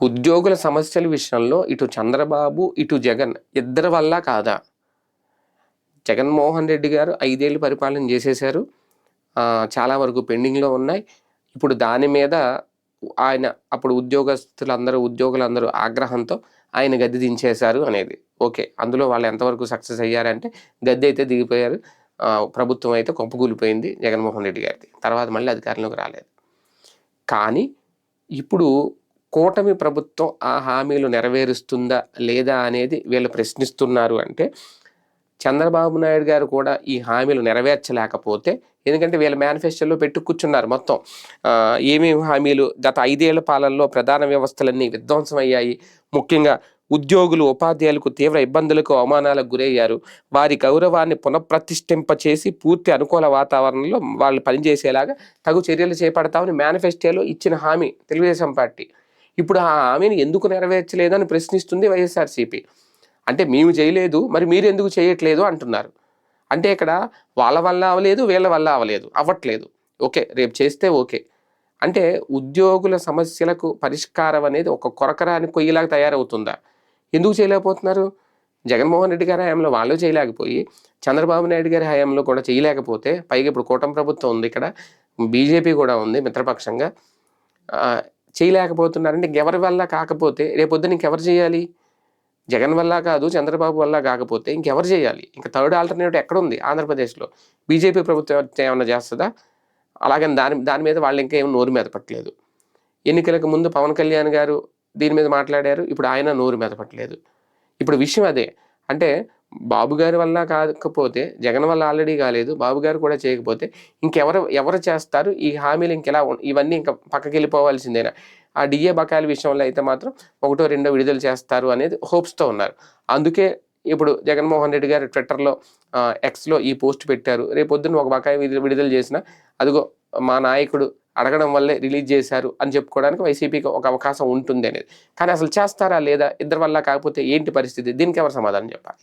ఉద్యోగుల సమస్యల విషయంలో ఇటు చంద్రబాబు ఇటు జగన్ ఇద్దరి వల్ల కాదా? జగన్మోహన్ రెడ్డి గారు ఐదేళ్ళు పరిపాలన చేసేశారు. చాలా వరకు పెండింగ్లో ఉన్నాయి. ఇప్పుడు దాని మీద ఆయన అప్పుడు ఉద్యోగస్తులందరూ ఉద్యోగులందరూ ఆగ్రహంతో ఆయన గద్దె దించేశారు అనేది. ఓకే అందులో వాళ్ళు ఎంతవరకు సక్సెస్ అయ్యారంటే గద్దె అయితే దిగిపోయారు. ప్రభుత్వం అయితే కొప్పకూలిపోయింది జగన్మోహన్ రెడ్డి గారిది. తర్వాత మళ్ళీ అధికారంలోకి రాలేదు. కానీ ఇప్పుడు కూటమి ప్రభుత్వం ఆ హామీలు నెరవేరుస్తుందా లేదా అనేది వీళ్ళు ప్రశ్నిస్తున్నారు అంటే చంద్రబాబు నాయుడు గారు కూడా ఈ హామీలు నెరవేర్చలేకపోతే ఎందుకంటే వీళ్ళ మేనిఫెస్టోలో పెట్టు కూర్చున్నారు మొత్తం. ఏమేమి హామీలు? గత ఐదేళ్ళ పాలనలో ప్రధాన వ్యవస్థలన్నీ విధ్వంసం అయ్యాయి ముఖ్యంగా ఉద్యోగులు ఉపాధ్యాయులకు తీవ్ర ఇబ్బందులకు అవమానాలకు గురయ్యారు. వారి గౌరవాన్ని పునఃప్రతిష్ఠింపచేసి పూర్తి అనుకూల వాతావరణంలో వాళ్ళు పనిచేసేలాగా తగు చర్యలు చేపడతామని మేనిఫెస్టోలో ఇచ్చిన హామీ తెలుగుదేశం పార్టీ. ఇప్పుడు ఆ హామీని ఎందుకు నెరవేర్చలేదని ప్రశ్నిస్తుంది వైఎస్ఆర్సీపీ. అంటే మేము చేయలేదు మరి మీరు ఎందుకు చేయట్లేదు అంటున్నారు. అంటే ఇక్కడ వాళ్ళ వల్ల అవ్వలేదు వీళ్ళ వల్ల అవ్వలేదు అవ్వట్లేదు. ఓకే రేపు చేస్తే ఓకే. అంటే ఉద్యోగుల సమస్యలకు పరిష్కారం అనేది ఒక కొరకరాని కొయ్యలాగా తయారవుతుందా? ఎందుకు చేయలేకపోతున్నారు? జగన్మోహన్ రెడ్డి గారి హయాంలో వాళ్ళు చేయలేకపోయి చంద్రబాబు నాయుడు గారి హయాంలో కూడా చేయలేకపోతే పైగా ఇప్పుడు కూటమి ప్రభుత్వం ఉంది ఇక్కడ బీజేపీ కూడా ఉంది మిత్రపక్షంగా. చేయలేకపోతున్నారంటే ఎవరి వల్ల కాకపోతే రేపొద్దున ఇంకెవరు చేయాలి? జగన్ వల్ల కాదు చంద్రబాబు వల్ల కాకపోతే ఇంకెవరు చేయాలి? ఇంకా థర్డ్ ఆల్టర్నేటివ్ ఎక్కడుంది ఆంధ్రప్రదేశ్లో? బీజేపీ ప్రభుత్వం ఏమైనా చేస్తుందా? అలాగని దాని దాని మీద వాళ్ళు ఇంకా ఏమి నోరు మీద పట్టలేదు. ఎన్నికలకు ముందు పవన్ కళ్యాణ్ గారు దీని మీద మాట్లాడారు ఇప్పుడు ఆయన నోరు మీద పట్టలేదు. ఇప్పుడు విషయం అదే. అంటే బాబు గారి వల్ల కాకపోతే జగన్ వల్ల ఆల్రెడీ కాలేదు బాబు గారు కూడా చేయకపోతే ఇంకెవరు ఎవరు చేస్తారు? ఈ హామీలు ఇంకెలా ఇవన్నీ ఇంకా పక్కకి వెళ్ళిపోవాల్సిందేనా? ఆ డిఏ బకాయిల విషయంలో అయితే మాత్రం ఒకటో రెండో విడుదల చేస్తారు అనేది హోప్స్తో ఉన్నారు. అందుకే ఇప్పుడు జగన్మోహన్ రెడ్డి గారు ట్విట్టర్లో ఎక్స్లో ఈ పోస్ట్ పెట్టారు. రేపు పొద్దున్న ఒక బకాయి విడుదల చేసిన అదిగో మా నాయకుడు అడగడం వల్లే రిలీజ్ చేశారు అని చెప్పుకోవడానికి వైసీపీకి ఒక అవకాశం ఉంటుంది అనేది. కానీ అసలు చేస్తారా లేదా? ఇద్దరి వల్ల కాకపోతే ఏంటి పరిస్థితి? దీనికి ఎవరు సమాధానం చెప్పాలి?